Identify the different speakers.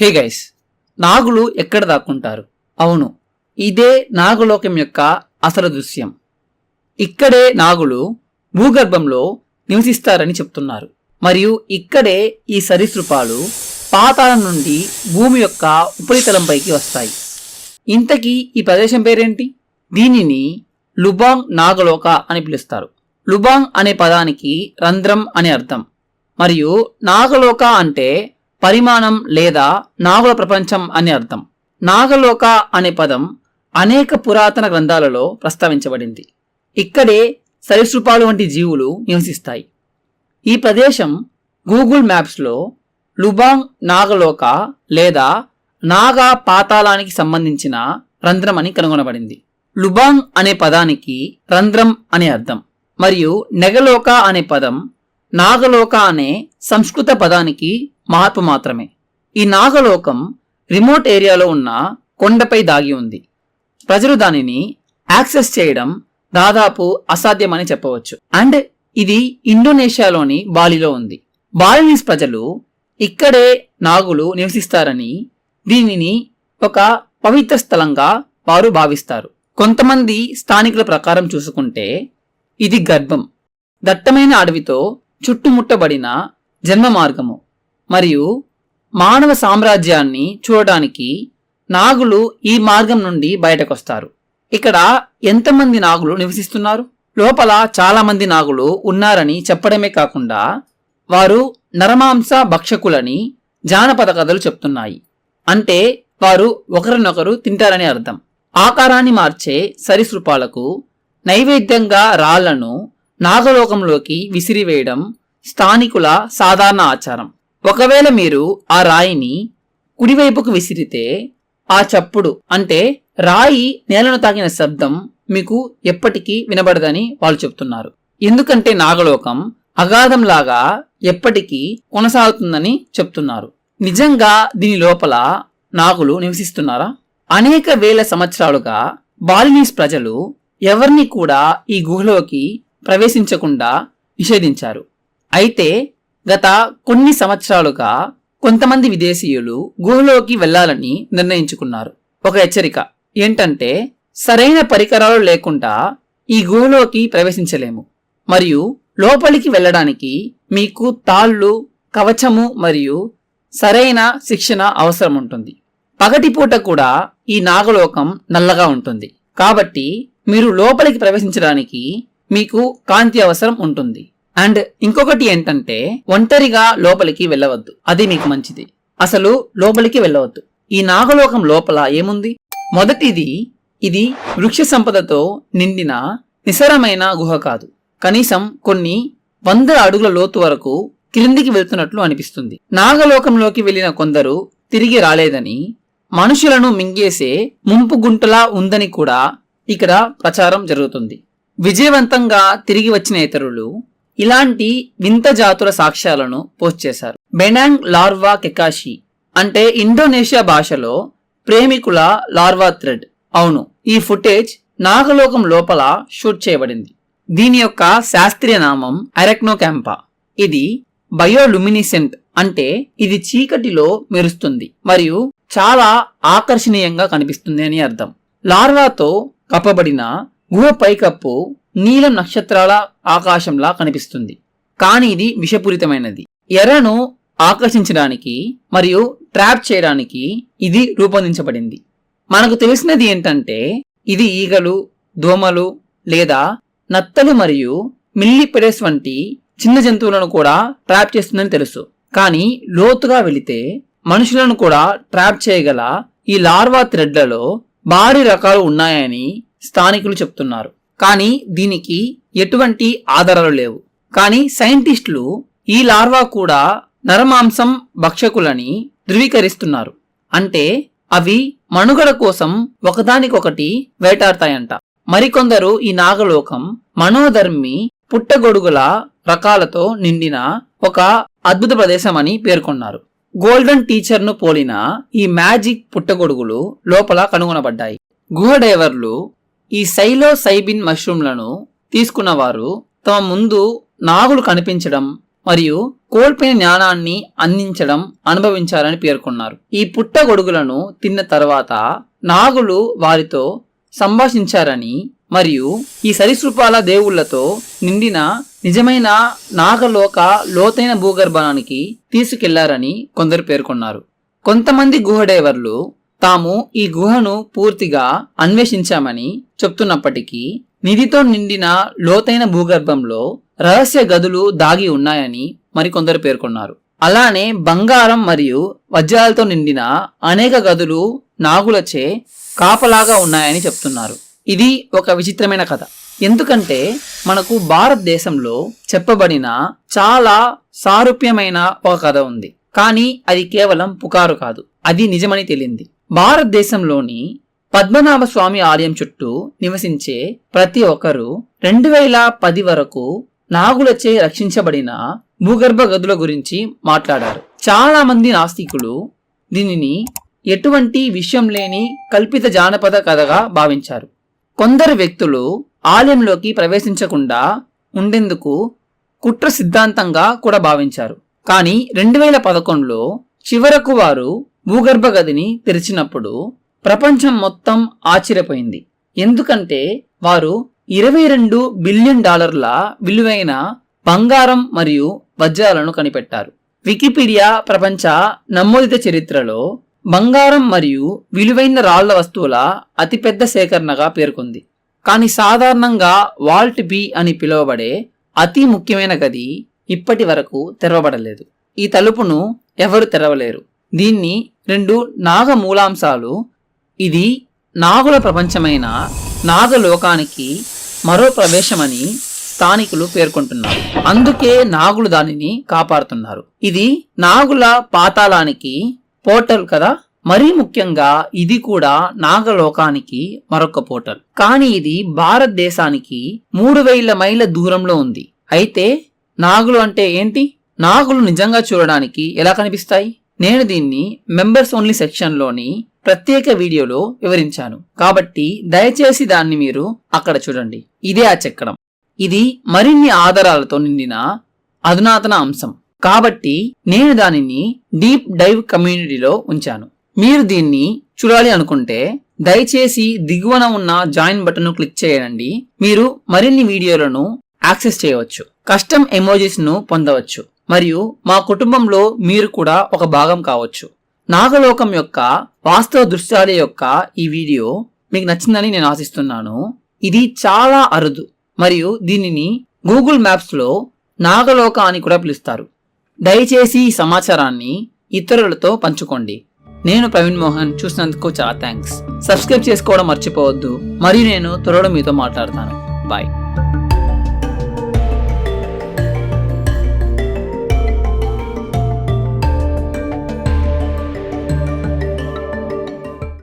Speaker 1: Hey guys నాగులు ఎక్కడ దాక్కుంటారు? అవును ఇదే నాగలోకం యొక్క అసలు దృశ్యం. ఇక్కడే నాగులు భూగర్భంలో నివసిస్తారని చెప్తున్నారు. మరియు ఇక్కడే ఈ సరీసృపాలు పాతాళం నుండి భూమి యొక్క ఉపరితలంపైకి వస్తాయి. ఇంతకీ ఈ ప్రదేశం పేరేంటి? దీనిని లుబాంగ్ నాగలోక అని పిలుస్తారు. లుబాంగ్ అనే పదానికి రంధ్రం అనే అర్థం. మరియు నాగలోక అంటే పరిమాణం లేదా నాగుల ప్రపంచం అని అర్థం. నాగలోక అనే పదం అనేక పురాతన గ్రంథాలలో ప్రస్తావించబడింది. ఇక్కడే సరీసృపాలు వంటి జీవులు నివసిస్తాయి. ఈ ప్రదేశం గూగుల్ మ్యాప్స్లో లుబాంగ్ నాగలోక లేదా నాగా పాతాళానికి సంబంధించిన రంధ్రం అని కనుగొనబడింది. లుబాంగ్ అనే పదానికి రంధ్రం అనే అర్థం. మరియు నెగలోక అనే పదం నాగలోక అనే సంస్కృత పదానికి మార్పు మాత్రమే. ఈ నాగలోకం రిమోట్ ఏరియాలో ఉన్న కొండపై దాగి ఉంది. ప్రజలు దానిని యాక్సెస్ చేయడం దాదాపు అసాధ్యమని చెప్పవచ్చు. అండ్ ఇది ఇండోనేషియాలోని బాలిలో ఉంది. బాలినీస్ ప్రజలు ఇక్కడే నాగులు నివసిస్తారని దీనిని ఒక పవిత్ర స్థలంగా వారు భావిస్తారు. కొంతమంది స్థానికుల ప్రకారం చూసుకుంటే ఇది గర్భం. దట్టమైన అడవితో చుట్టుముట్టబడిన జన్మ మార్గము మరియు మానవ సామ్రాజ్యాన్ని చూడటానికి నాగులు ఈ మార్గం నుండి బయటకొస్తారు. ఇక్కడ ఎంతమంది నాగులు నివసిస్తున్నారు? లోపల చాలామంది నాగులు ఉన్నారని చెప్పడమే కాకుండా వారు నరమాంస భక్షకులని జానపద కథలు చెప్తున్నాయి. అంటే వారు ఒకరినొకరు తింటారని అర్థం. ఆకారాన్ని మార్చే సరీసృపాలకు నైవేద్యంగా రాళ్ళను నాగలోకంలోకి విసిరివేయడం స్థానికుల సాధారణ ఆచారం. ఒకవేళ మీరు ఆ రాయిని కుడివైపుకు విసిరితే ఆ చప్పుడు అంటే రాయి నేలను తాకిన శబ్దం మీకు ఎప్పటికీ వినబడదని వాళ్ళు చెప్తున్నారు. ఎందుకంటే నాగలోకం అగాధంలాగా ఎప్పటికీ కొనసాగుతుందని చెప్తున్నారు. నిజంగా దీని లోపల నాగులు నివసిస్తున్నారా? అనేక వేల సంవత్సరాలుగా బాలినీస్ ప్రజలు ఎవరిని కూడా ఈ గుహలోకి ప్రవేశించకుండా నిషేధించారు. అయితే గత కొన్ని సంవత్సరాలుగా కొంతమంది విదేశీయులు గుహలోకి వెళ్ళాలని నిర్ణయించుకున్నారు. ఒక హెచ్చరిక ఏంటంటే సరైన పరికరాలు లేకుండా ఈ గుహలోకి ప్రవేశించలేము. మరియు లోపలికి వెళ్ళడానికి మీకు తాళ్ళు కవచము మరియు సరైన శిక్షణ అవసరం ఉంటుంది. పగటిపూట కూడా ఈ నాగలోకం నల్లగా ఉంటుంది. కాబట్టి మీరు లోపలికి ప్రవేశించడానికి మీకు కాంతి అవసరం ఉంటుంది. అండ్ ఇంకొకటి ఏంటంటే ఒంటరిగా లోపలికి వెళ్ళవద్దు. అది మీకు మంచిది. అసలు లోపలికి వెళ్ళవద్దు. ఈ నాగలోకం లోపల ఏముంది? మొదటిది ఇది వృక్ష సంపదతో నిండిన నిసరమైన గుహ కాదు. కనీసం కొన్ని వందల అడుగుల లోతు వరకు క్రిందికి వెళ్తున్నట్లు అనిపిస్తుంది. నాగలోకంలోకి వెళ్ళిన కొందరు తిరిగి రాలేదని మనుషులను మింగేసే ముంపు గుంటలా ఉందని కూడా ఇక్కడ ప్రచారం జరుగుతుంది. విజయవంతంగా తిరిగి వచ్చిన ఇతరులు ఇలాంటి వింత జాతుల సాక్ష్యాలను పోస్ట్ చేశారు. బెనాంగ్ లార్వా కెకాషి అంటే ఇండోనేషియా భాషలో ప్రేమికుల లార్వా థ్రెడ్. అవును ఈ ఫుటేజ్ నాగలోకం లోపల షూట్ చేయబడింది. దీని యొక్క శాస్త్రీయ నామం అరెక్నోకాంపా. ఇది బయోలుమినిసెంట్ అంటే ఇది చీకటిలో మెరుస్తుంది మరియు చాలా ఆకర్షణీయంగా కనిపిస్తుంది అని అర్థం. లార్వాతో కప్పబడిన గుహ పైకప్పు నీలం నక్షత్రాల ఆకాశంలా కనిపిస్తుంది. కానీ ఇది విషపూరితమైనది. ఎర్రను ఆకర్షించడానికి మరియు ట్రాప్ చేయడానికి ఇది రూపొందించబడింది. మనకు తెలిసినది ఏంటంటే ఇది ఈగలు దోమలు లేదా నత్తలు మరియు మిల్లిపెడెస్ వంటి చిన్న జంతువులను కూడా ట్రాప్ చేస్తుందని తెలుసు. కానీ లోతుగా వెళితే మనుషులను కూడా ట్రాప్ చేయగల ఈ లార్వా థ్రెడ్లలో భారీ రకాలు ఉన్నాయని స్థానికులు చెప్తున్నారు. కానీ దీనికి ఎటువంటి ఆధారాలు లేవు. కానీ సైంటిస్టులు ఈ లార్వా కూడా నరమాంసం భక్షకులని ధృవీకరిస్తున్నారు. అంటే అవి మనుగడ కోసం ఒకదానికొకటి వేటాడతాయంట. మరికొందరు ఈ నాగలోకం మనోధర్మి పుట్టగొడుగుల రకాలతో నిండిన ఒక అద్భుత ప్రదేశం అని పేర్కొన్నారు. గోల్డెన్ టీచర్ను పోలిన ఈ మ్యాజిక్ పుట్టగొడుగులు లోపల కనుగొనబడ్డాయి. గుహ డైవర్లు ఈ సైలో సైబిన్ మష్రూమ్లను తీసుకున్నవారు తమ ముందు నాగులు కనిపించడం మరియు కోల్పోయిన జ్ఞానాన్ని అందించడం అనుభవించారని పేర్కొన్నారు. ఈ పుట్టగొడుగులను తిన్న తర్వాత నాగులు వారితో సంభాషించారని మరియు ఈ సరీసృపాల దేవుళ్ళతో నిండిన నిజమైన నాగలోక లోతైన భూగర్భానికి తీసుకెళ్ళారని కొందరు పేర్కొన్నారు. కొంతమంది గుహడైవర్లు తాము ఈ గుహను పూర్తిగా అన్వేషించామని చెప్తున్నప్పటికీ నిధితో నిండిన లోతైన భూగర్భంలో రహస్య గదులు దాగి ఉన్నాయని మరికొందరు పేర్కొన్నారు. అలానే బంగారం మరియు వజ్రాలతో నిండిన అనేక గదులు నాగులచే కాపలాగా ఉన్నాయని చెప్తున్నారు. ఇది ఒక విచిత్రమైన కథ. ఎందుకంటే మనకు భారతదేశంలో చెప్పబడిన చాలా సారూప్యమైన ఒక కథ ఉంది. కానీ అది కేవలం పుకారు కాదు. అది నిజమని తెలియంది భారతదేశంలోని పద్మనాభ స్వామి ఆలయం చుట్టూ నివసించే ప్రతి ఒక్కరూ రెండు వేల పది వరకు నాగులచే రక్షించబడిన భూగర్భ గదుల గురించి మాట్లాడారు. చాలా మంది నాస్తికులు దీనిని ఎటువంటి విషయం లేని కల్పిత జానపద కథగా భావించారు. కొందరు వ్యక్తులు ఆలయంలోకి ప్రవేశించకుండా ఉండేందుకు కుట్ర సిద్ధాంతంగా కూడా భావించారు. కానీ రెండు వేల పదకొండులో చివరకు వారు భూగర్భ గదిని తెరిచినప్పుడు ప్రపంచం మొత్తం ఆశ్చర్యపోయింది. ఎందుకంటే వారు ఇరవై రెండు బిలియన్ డాలర్ల విలువైన బంగారం మరియు వజ్రాలను కనిపెట్టారు. వికీపీడియా ప్రపంచ నమోదిత చరిత్రలో బంగారం మరియు విలువైన రాళ్ళ వస్తువుల అతిపెద్ద సేకరణగా పేర్కొంది. కానీ సాధారణంగా వాల్ట్ బి అని పిలువబడే అతి ముఖ్యమైన గది ఇప్పటి వరకు తెరవబడలేదు. ఈ తలుపును ఎవరు తెరవలేరు. దీన్ని రెండు నాగ మూలాంశాలు ఇది నాగుల ప్రపంచమైన నాగలోకానికి మరో ప్రవేశమని స్థానికులు పేర్కొంటున్నారు. అందుకే నాగులు దానిని కాపాడుతున్నారు. ఇది నాగుల పాతాళానికి పోర్టల్ కదా? మరీ ముఖ్యంగా ఇది కూడా నాగలోకానికి మరొక పోర్టల్. కానీ ఇది భారతదేశానికి మూడు వేల మైళ్ళ దూరంలో ఉంది. అయితే నాగులు అంటే ఏంటి? నాగులు నిజంగా చూడడానికి ఎలా కనిపిస్తాయి? నేను దీన్ని మెంబర్స్ ఓన్లీ సెక్షన్లోని ప్రత్యేక వీడియోలో వివరించాను. కాబట్టి దయచేసి దాన్ని మీరు అక్కడ చూడండి. ఇదే ఆ చక్రం. ఇది మరిన్ని ఆధారాలతో నిండిన అధునాతన అంశం. కాబట్టి నేను దానిని డీప్ డైవ్ కమ్యూనిటీలో ఉంచాను. మీరు దీన్ని చూడాలి అనుకుంటే దయచేసి దిగువన ఉన్న జాయిన్ బటన్ను క్లిక్ చేయండి. మీరు మరిన్ని వీడియోలను యాక్సెస్ చేయవచ్చు. కస్టమ్ ఎమోజీస్ను పొందవచ్చు. మరియు మా కుటుంబంలో మీరు కూడా ఒక భాగం కావచ్చు. నాగలోకం యొక్క వాస్తవ దృశ్యాల యొక్క ఈ వీడియో మీకు నచ్చిందని నేను ఆశిస్తున్నాను. ఇది చాలా అరుదు మరియు దీనిని గూగుల్ మ్యాప్స్లో నాగలోక అని కూడా పిలుస్తారు. దయచేసి ఈ సమాచారాన్ని ఇతరులతో పంచుకోండి. నేను ప్రవీణ్ మోహన్ చూసినందుకు చాలా థ్యాంక్స్ సబ్స్క్రైబ్ చేసుకోవడం మర్చిపోవద్దు. మరియు నేను త్వరలో మీతో మాట్లాడతాను. బాయ్